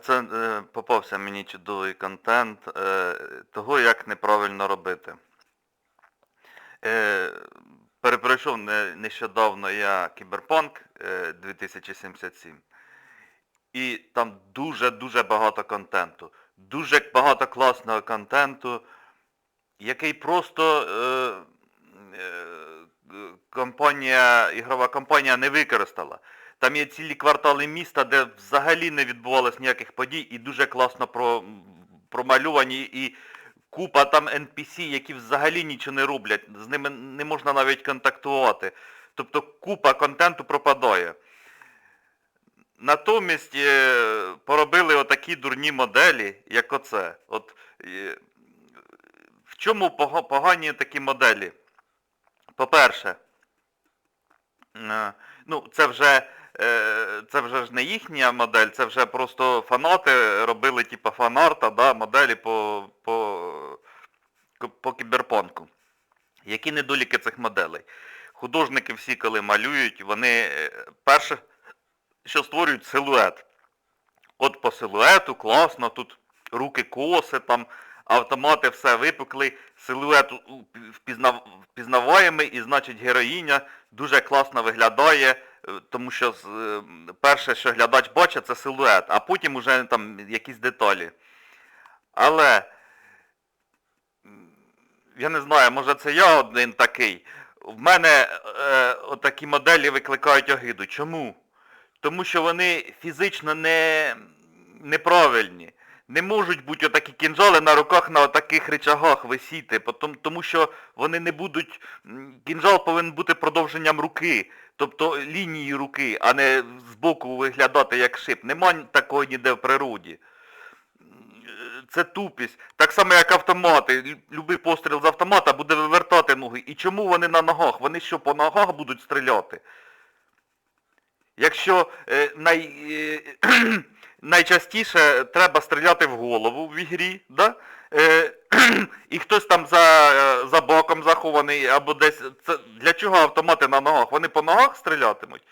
Це е, попався мені чудовий контент е, того, як неправильно робити. Е, Перепройшов нещодавно я Кіберпанк е, 2077. І там дуже-дуже багато контенту. Дуже багато класного контенту, який просто е, е, компанія, ігрова компанія не використала. Там є цілі квартали міста, де взагалі не відбувалось ніяких подій і дуже класно про, промальовані і купа там NPC, які взагалі нічого не роблять, з ними не можна навіть контактувати. Тобто купа контенту пропадає. Натомість е, поробили отакі дурні моделі, як оце. От, е, в чому погані такі моделі? По-перше, е, ну, це вже, це вже ж не їхня модель, це вже просто фанати робили, типу, фанарта, да, моделі по, по, по кіберпанку. Які недоліки цих моделей? Художники всі, коли малюють, вони е, перше, що створюють силует. От по силуету класно, тут руки коси, там автомати все випекли, силует впізнав, впізнаваємий і значить героїня дуже класно виглядає, е, тому що перше, що глядач бачить, це силует, а потім уже там якісь деталі. Але я не знаю, може це я один такий. В мене е, отакі моделі викликають огиду. Чому? Тому що вони фізично не, неправильні. Не можуть бути отакі кінжали на руках на отаких речагах висіти, тому що вони не будуть. Кінжал повинен бути продовженням руки, тобто лінії руки, а не збоку виглядати як шип. Нема такого ніде в природі. Це тупість. Так само, як автомати. Любий постріл з автомата буде вивертати ноги. І чому вони на ногах? Вони що, по ногах будуть стріляти? Якщо е, най, е, найчастіше треба стріляти в голову в ігрі, да? е, і хтось там за, е, за боком захований або десь. Це, для чого автомати на ногах? Вони по ногах стрілятимуть?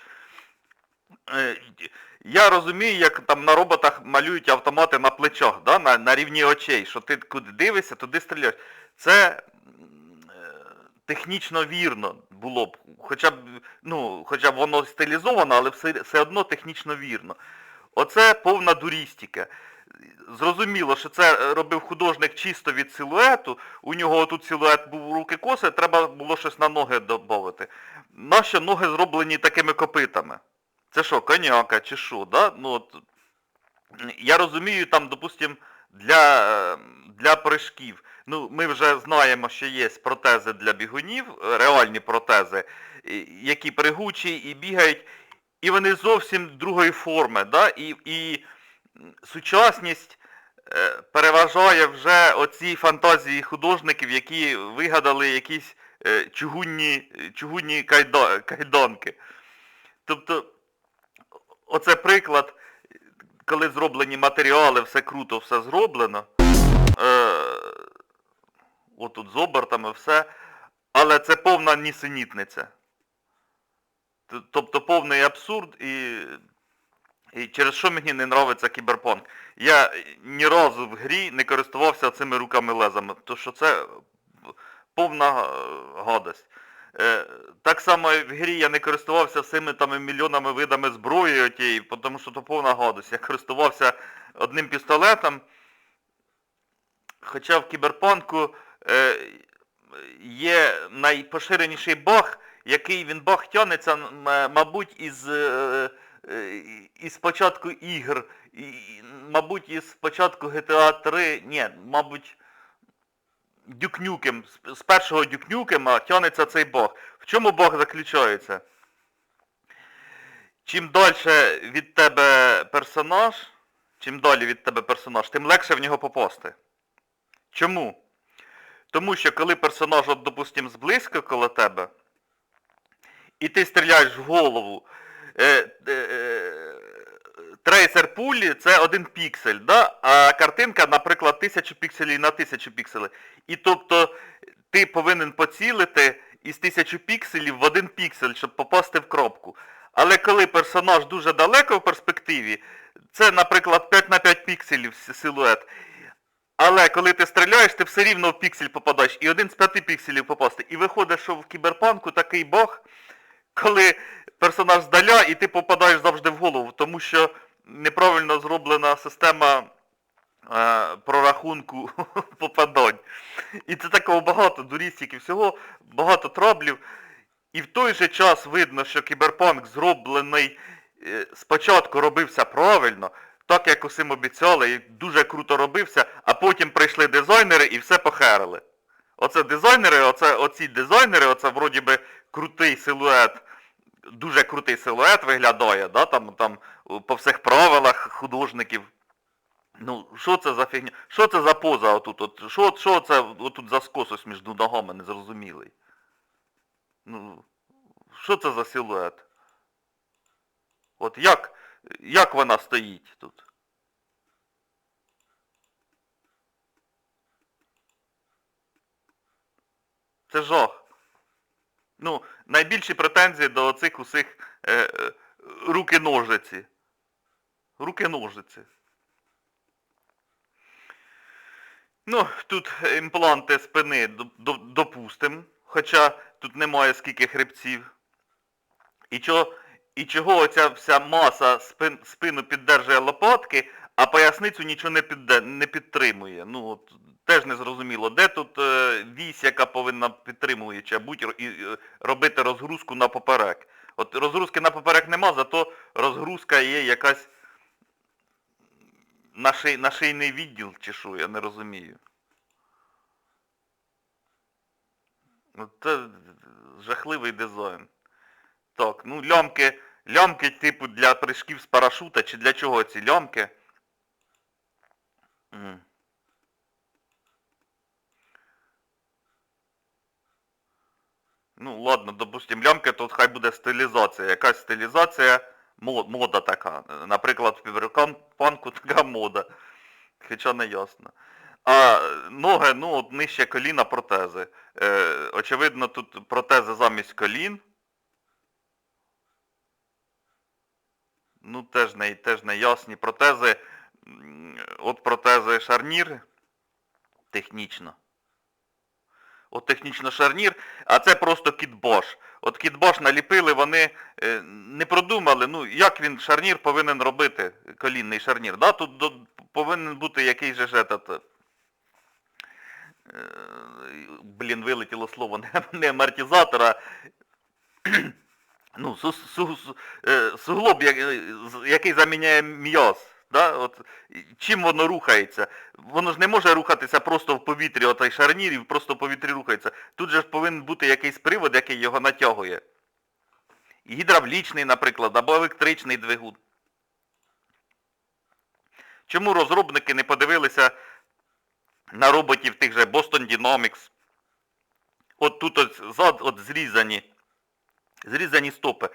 Е, я розумію, як там на роботах малюють автомати на плечах, да? на, на рівні очей, що ти куди дивишся, туди стріляєш. Це е, технічно вірно було б. Хоча б, ну, хоча б воно стилізовано, але все, все одно технічно вірно. Оце повна дурістика. Зрозуміло, що це робив художник чисто від силуету. У нього тут силует був руки коси, треба було щось на ноги додати. Нащо ноги зроблені такими копитами? Це що, коняка чи що, да? Ну, от, я розумію, там, допустим, для, е, для прыжків. Ну, ми вже знаємо, що є протези для бігунів, реальні протези, які пригучі і бігають, і вони зовсім другої форми, да? і, і сучасність е, переважає вже оці фантазії художників, які вигадали якісь е, чугунні, чугунні кайда, кайданки. Тобто, оце приклад, коли зроблені матеріали, все круто, все зроблено. Е, отут з обертами все. Але це повна нісенітниця. Тобто повний абсурд і, і через що мені не нравиться кіберпанк. Я ні разу в грі не користувався цими руками лезами, тому що це повна гадость. Е, так само в грі я не користувався всіми там мільйонами видами зброї отієї, тому що то повна гадость. Я користувався одним пістолетом, хоча в кіберпанку е, є найпоширеніший баг, який він баг тянеться, мабуть, із, е, е, із початку ігр, мабуть, із початку GTA 3, ні, мабуть, дюкнюкем, з- першого дюкнюкема тянеться цей баг. В чому баг заключається? Чим далі від тебе персонаж, чим далі від тебе персонаж, тим легше в нього попасти. Чому? Тому що коли персонаж, от, допустим, зблизька коло тебе, і ти стріляєш в голову, е, е, трейсер пулі це один піксель, да? а картинка, наприклад, тисячу пікселів на тисячу пікселів. І тобто ти повинен поцілити із тисячу пікселів в один піксель, щоб попасти в кропку. Але коли персонаж дуже далеко в перспективі, це, наприклад, 5 на 5 пікселів силует. Але коли ти стріляєш, ти все рівно в піксель попадаєш. І один з п'яти пікселів попасти. І виходить, що в кіберпанку такий баг, коли персонаж здаля, і ти попадаєш завжди в голову, тому що неправильно зроблена система е, прорахунку попадань. І це такого багато дурістів всього, багато траблів. І в той же час видно, що кіберпанк зроблений е, спочатку робився правильно, так як усім обіцяли, і дуже круто робився, а потім прийшли дизайнери і все похерили. Оце дизайнери, оце, оці дизайнери, оце вроді би крутий силует, дуже крутий силует виглядає, да, там, там по всіх правилах художників. Ну, що це за фігня? Що це за поза отут? От, що, що це отут за скос ось між ногами незрозумілий? Ну, що це за силует? От як, як вона стоїть тут? Це жах. Ну, найбільші претензії до оцих усіх е, е, руки-ножиці. Руки-ножиці. Ну, тут імпланти спини доп- доп- допустим, хоча тут немає скільки хребців. І, чого, і чого оця вся маса спин, спину піддержує лопатки, а поясницю нічого не, підде, не підтримує. Ну, от, теж не зрозуміло, де тут е, вісь, яка повинна підтримуюча бути і, і, робити розгрузку на поперек. От розгрузки на поперек нема, зато розгрузка є якась на, ший, на шийний відділ чи що, я не розумію. Ну, Це жахливий дизайн. Так, ну лямки, лямки типу для прыжків з парашута, чи для чого ці лямки? М. Ну ладно, допустим, лямки, тут хай буде стилізація. Якась стилізація, мо- мода така. Наприклад, в панку така мода. Хоча не ясно. А ноги, ну, от нижче коліна протези. Е, очевидно, тут протези замість колін. Ну, теж не, теж не ясні. Протези, от протези шарнір технічно. От технічно шарнір, а це просто кітбош. От кітбош наліпили, вони е, не продумали, ну як він шарнір повинен робити, колінний шарнір. Да? Тут до, повинен бути якийсь же этот, е, блін, вилетіло слово, не, не амортизатор, а ну, су, су, су, е, суглоб, який заміняє м'яз. Да? От, чим воно рухається? Воно ж не може рухатися просто в повітрі, отой шарнір, і просто в повітрі рухається. Тут же ж повинен бути якийсь привод, який його натягує. Гідравлічний, наприклад, або електричний двигун. Чому розробники не подивилися на роботів тих же Boston Dynamics? От тут от, зад, от зрізані. Зрізані стопи.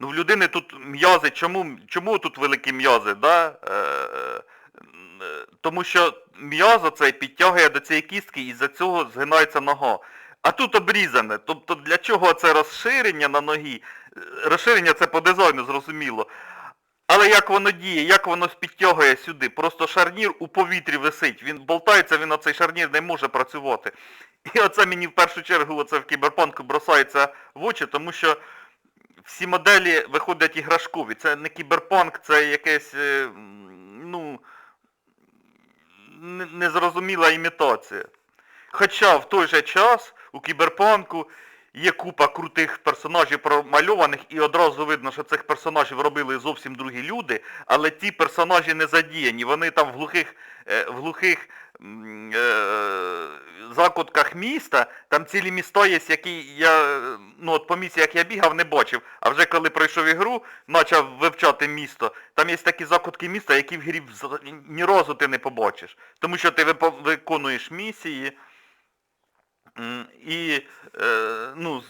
Ну в людини тут м'язи, чому, чому тут великі м'язи? Да? Е, е, тому що м'яз оцей підтягує до цієї кістки і з-за цього згинається нога. А тут обрізане. Тобто для чого це розширення на ногі? Розширення це по дизайну, зрозуміло. Але як воно діє, як воно підтягує сюди? Просто шарнір у повітрі висить. Він болтається, він оцей шарнір не може працювати. І оце мені в першу чергу оце в кіберпанку бросається в очі, тому що всі моделі виходять іграшкові. Це не кіберпанк, це якесь, е, ну, не- незрозуміла імітація. Хоча в той же час у кіберпанку є купа крутих персонажів промальованих, і одразу видно, що цих персонажів робили зовсім другі люди, але ті персонажі не задіяні. Вони там в глухих, е, в глухих е, закутках міста, там цілі міста є, які я ну, от по місіях я бігав, не бачив. А вже коли пройшов ігру, почав вивчати місто, там є такі закутки міста, які в грі ні разу ти не побачиш. Тому що ти виконуєш місії. І е, ну,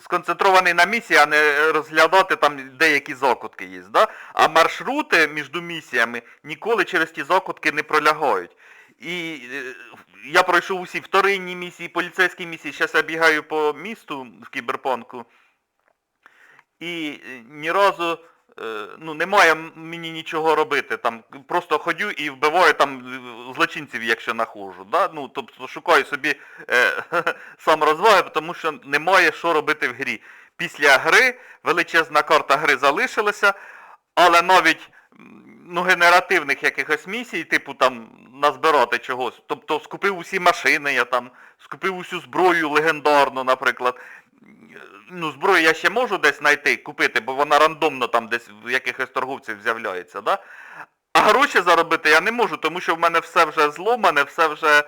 сконцентрований на місії, а не розглядати там деякі закутки є. Да? А маршрути між місіями ніколи через ті закутки не пролягають. І е, я пройшов усі вторинні місії, поліцейські місії, зараз я бігаю по місту в кіберпанку. і е, ні разу ну, немає мені нічого робити. Там просто ходю і вбиваю там е, злочинців, якщо нахожу. Да? Ну, тобто шукаю собі е, сам розваги, тому що немає що робити в грі. Після гри величезна карта гри залишилася, але навіть ну, генеративних якихось місій, типу там назбирати чогось. Тобто скупив усі машини, я там скупив усю зброю легендарну, наприклад. Ну, зброю я ще можу десь знайти, купити, бо вона рандомно там десь в якихось торговців з'являється, да? А гроші заробити я не можу, тому що в мене все вже зломане, все вже.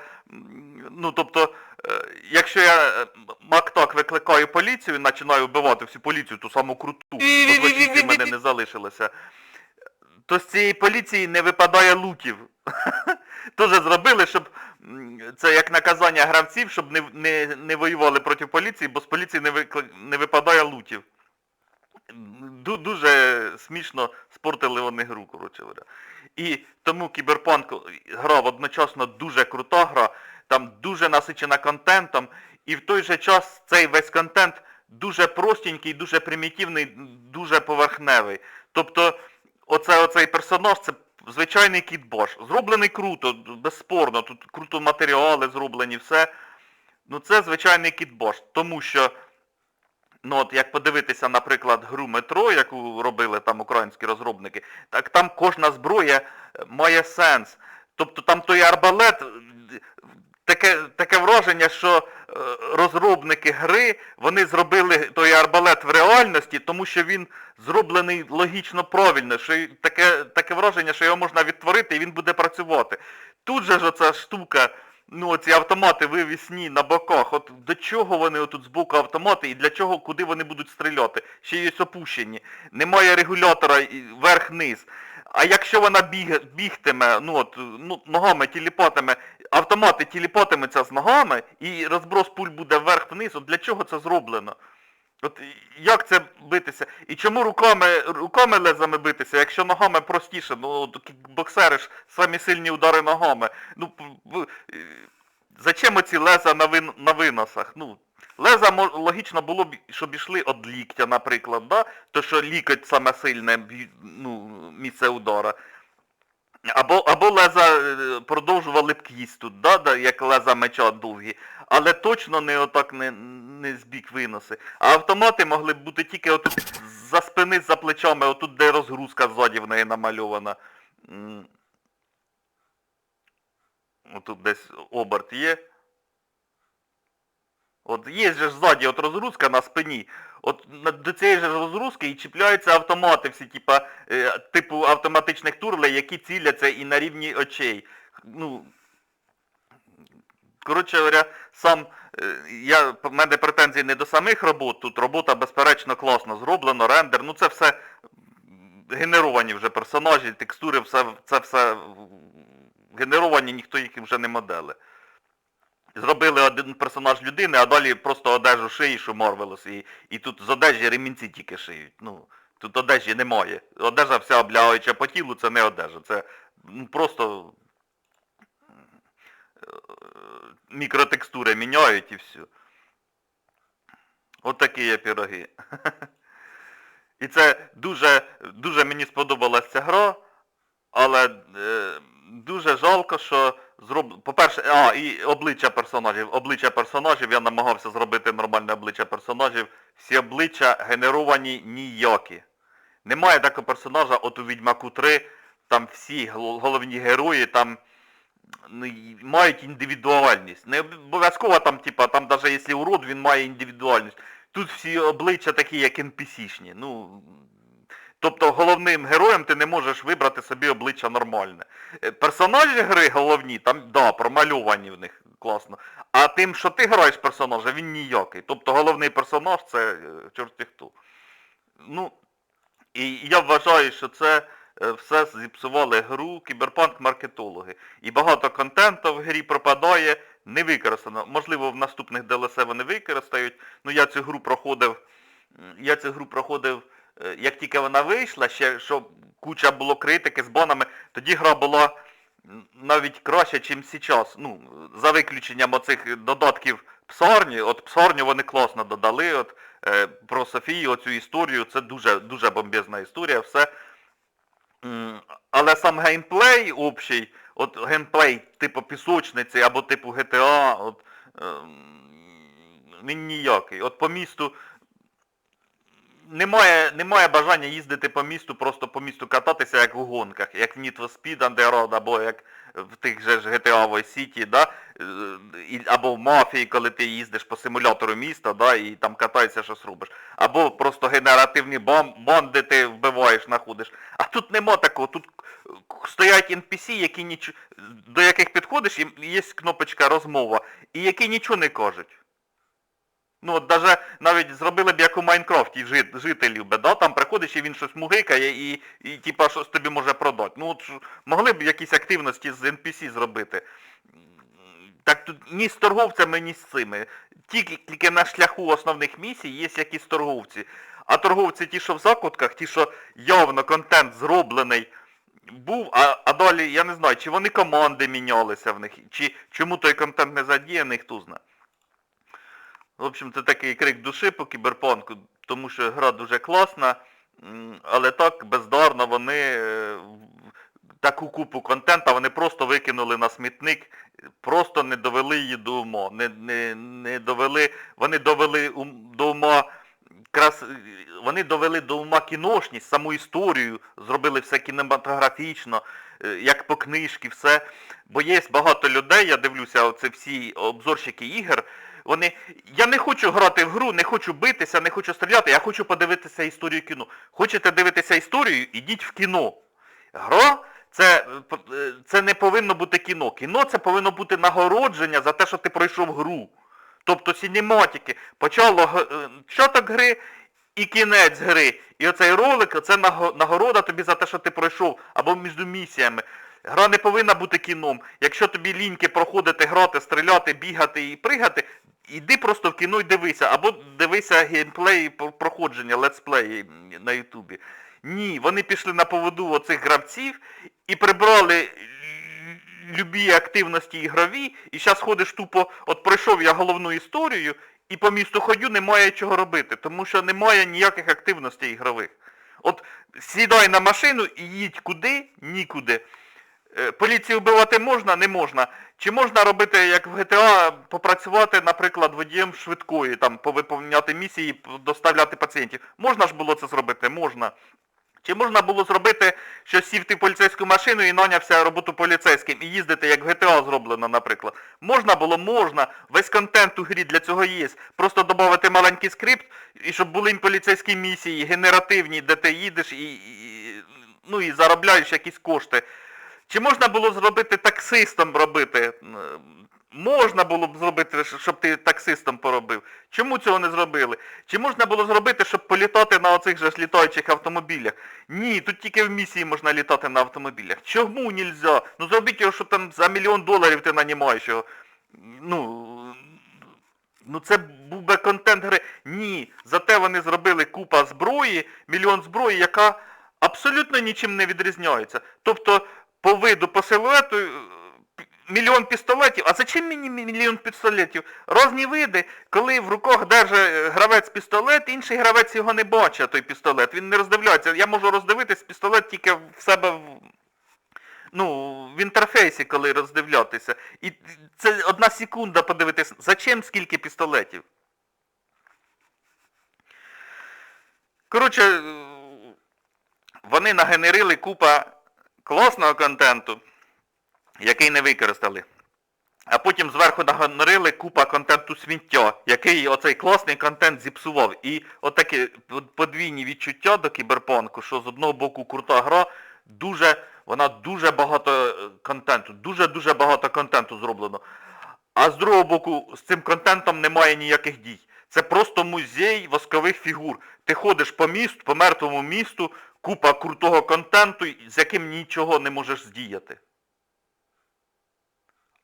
Ну, тобто, е, якщо я е, мак-так викликаю поліцію і починаю вбивати всю поліцію, ту саму круту, то злочинців в мене не залишилося, то з цієї поліції не випадає лутів. Теж зробили, щоб це як наказання гравців, щоб не, не, не воювали проти поліції, бо з поліції не, викли- не випадає лутів. Ду- Дуже смішно спортили вони гру, коротше говоря. І тому Кіберпанк гра одночасно дуже крута гра, там дуже насичена контентом, і в той же час цей весь контент дуже простенький, дуже примітивний, дуже поверхневий. Тобто, оце, оцей персонаж це звичайний кіт Бош. Зроблений круто, безспорно, тут круто матеріали зроблені, все. Ну це звичайний кіт Бош, тому що Ну от як подивитися, наприклад, гру метро, яку робили там українські розробники, так там кожна зброя е, має сенс. Тобто там той арбалет, таке, таке враження, що е, розробники гри, вони зробили той арбалет в реальності, тому що він зроблений логічно правильно, що таке, таке враження, що його можна відтворити і він буде працювати. Тут же ж оця штука, ну оці автомати вивісні на боках, от до чого вони отут збоку автомати і для чого, куди вони будуть стріляти? Ще є опущені. Немає регулятора верх-низ. А якщо вона біг, бігтиме, ну от, ну, ногами тіліпатиме, автомати тіліпатимуться з ногами і розброс пуль буде вверх-вниз, от для чого це зроблено? От як це битися? І чому руками, руками лезами битися, якщо ногами простіше, ну боксери ж самі сильні удари ногами. Ну, зачем оці леза на, вин, на виносах? Ну, леза логічно було б, щоб йшли від ліктя, наприклад, да? то що лікоть саме сильне ну, місце удара. Або, або леза е, продовжували б кість тут, да, як леза меча довгі, але точно не отак не, не з виноси. А автомати могли б бути тільки отут за спини, за плечами, отут де розгрузка ззаді в неї намальована. Отут десь оберт є. От є же ззаді от розгрузка на спині. От до цієї ж розгрузки і чіпляються автомати всі, типа, е, типу автоматичних турлей, які ціляться і на рівні очей. Ну, коротше говоря, сам, е, я, в мене претензії не до самих робот, тут робота безперечно класно зроблено, рендер, ну це все генеровані вже персонажі, текстури, все, це все генеровані, ніхто їх вже не модели. Зробили один персонаж людини, а далі просто одежу шиєш у Марвелос. І, і тут з одежі ремінці тільки шиють. Ну, тут одежі немає. Одежа вся облягаюча по тілу, це не одежа. Це ну, просто е, мікротекстури міняють і все. От такі є піроги. І це дуже, дуже мені сподобалася ця гра, але е, дуже жалко, що зроб... По-перше, а, і обличчя персонажів. Обличчя персонажів, я намагався зробити нормальне обличчя персонажів. Всі обличчя генеровані ніякі. Немає такого персонажа, от у Відьмаку 3, там всі головні герої там ну, мають індивідуальність. Не обов'язково там, типа, там навіть якщо урод, він має індивідуальність. Тут всі обличчя такі, як NPC-шні. Ну, головним героєм ти не можеш вибрати собі обличчя нормальне. Е, Персонажі гри головні, там, да, промальовані в них класно. А тим, що ти граєш персонажа, він ніякий. Тобто головний персонаж це е, чорті хто. Ну, і я вважаю, що це е, все зіпсували гру кіберпанк-маркетологи. І багато контенту в грі пропадає, не використано. Можливо, в наступних DLC вони використають. Ну я цю гру проходив, я цю гру проходив, як тільки вона вийшла, ще що куча було критики з банами, тоді гра була навіть краще, ніж зараз. Ну, за виключенням оцих додатків псарні, от псарню вони класно додали, от е, про Софію, оцю історію, це дуже, дуже бомбезна історія, все. Але сам геймплей общий, от геймплей типу пісочниці або типу GTA, от, ем, він ніякий. От по місту немає, немає бажання їздити по місту, просто по місту кататися, як в гонках, як в Need for Speed Underground, або як в тих же ж GTA Vice City, да? е, або в мафії, коли ти їздиш по симулятору міста, да, і там катаєшся, щось робиш. Або просто генеративні банди ти вбиваєш, знаходиш. А тут нема такого, тут стоять NPC, які ніч... до яких підходиш, і є кнопочка розмова, і які нічого не кажуть. Ну, от даже навіть зробили б як у Майнкрафті жит, жителів би, да? там приходиш і він щось мугикає і, і типа щось тобі може продати. Ну от могли б якісь активності з NPC зробити. Так тут ні з торговцями, ні з цими. Тільки, тільки на шляху основних місій є якісь торговці. А торговці ті, що в закутках, ті, що явно контент зроблений був, а, а далі я не знаю, чи вони команди мінялися в них, чи чому той контент не задіяний, хто знає. В общем, це такий крик душі по кіберпанку, тому що гра дуже класна, але так бездарно вони е, таку купу контента вони просто викинули на смітник, просто не довели її до ума. Не, не, не довели, вони довели до ума крас... вони довели до ума кіношність, саму історію, зробили все кінематографічно, е, як по книжці, все. Бо є багато людей, я дивлюся, оце всі обзорщики ігор, вони. Я не хочу грати в гру, не хочу битися, не хочу стріляти, я хочу подивитися історію кіно. Хочете дивитися історію, ідіть в кіно. Гра це, це не повинно бути кіно. Кіно це повинно бути нагородження за те, що ти пройшов гру. Тобто сінематики, почало е, початок гри і кінець гри. І оцей ролик це нагорода тобі за те, що ти пройшов, або між місіями. Гра не повинна бути кіном. Якщо тобі ліньки проходити, грати, стріляти, бігати і пригати, іди просто в кіно і дивися, або дивися геймплей проходження, летсплеї на Ютубі. Ні, вони пішли на поводу оцих гравців і прибрали любі активності ігрові, і зараз ходиш тупо, от пройшов я головну історію, і по місту ходю, немає чого робити, тому що немає ніяких активностей ігрових. От сідай на машину і їдь куди, нікуди. Е, Поліцію вбивати можна, не можна. Чи можна робити, як в GTA, попрацювати, наприклад, водієм швидкої, там, повиповняти місії, доставляти пацієнтів? Можна ж було це зробити? Можна. Чи можна було зробити, що сів ти в поліцейську машину і нанявся роботу поліцейським і їздити, як в GTA зроблено, наприклад? Можна було, можна. Весь контент у грі для цього є. Просто додати маленький скрипт, і щоб були поліцейські місії, генеративні, де ти їдеш і, і, ну, і заробляєш якісь кошти. Чи можна було зробити таксистом робити? Можна було б зробити, щоб ти таксистом поробив. Чому цього не зробили? Чи можна було зробити, щоб політати на оцих же літаючих автомобілях? Ні, тут тільки в місії можна літати на автомобілях. Чому нельзя? Ну зробіть його, що там за мільйон доларів ти нанімаєш його. Ну, ну це був би контент гри. Ні, зате вони зробили купа зброї, мільйон зброї, яка абсолютно нічим не відрізняється. Тобто, по виду, по силуету е, мільйон пістолетів. А зачем мені мільйон пістолетів? Різні види, коли в руках держить е, гравець пістолет, інший гравець його не бачить, той пістолет. Він не роздивляється. Я можу роздивитись пістолет тільки в себе в. Ну, в інтерфейсі, коли роздивлятися. І це одна секунда подивитись, зачем скільки пістолетів? Коротше, е, вони нагенерили купа класного контенту, який не використали. А потім зверху нагенерили купа контенту сміття, який оцей класний контент зіпсував. І отакі подвійні відчуття до кіберпанку, що з одного боку крута гра, дуже, вона дуже багато е, контенту, дуже-дуже багато контенту зроблено. А з другого боку, з цим контентом немає ніяких дій. Це просто музей воскових фігур. Ти ходиш по місту, по мертвому місту, купа крутого контенту, з яким нічого не можеш здіяти.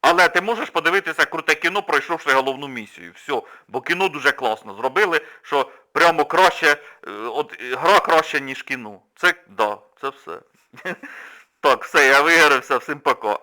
Але ти можеш подивитися круте кіно, пройшовши головну місію. Все. Бо кіно дуже класно зробили, що прямо краще, е, от е, гра краще, ніж кіно. Це, да, це все. Так, все, я вигорився, всім пока.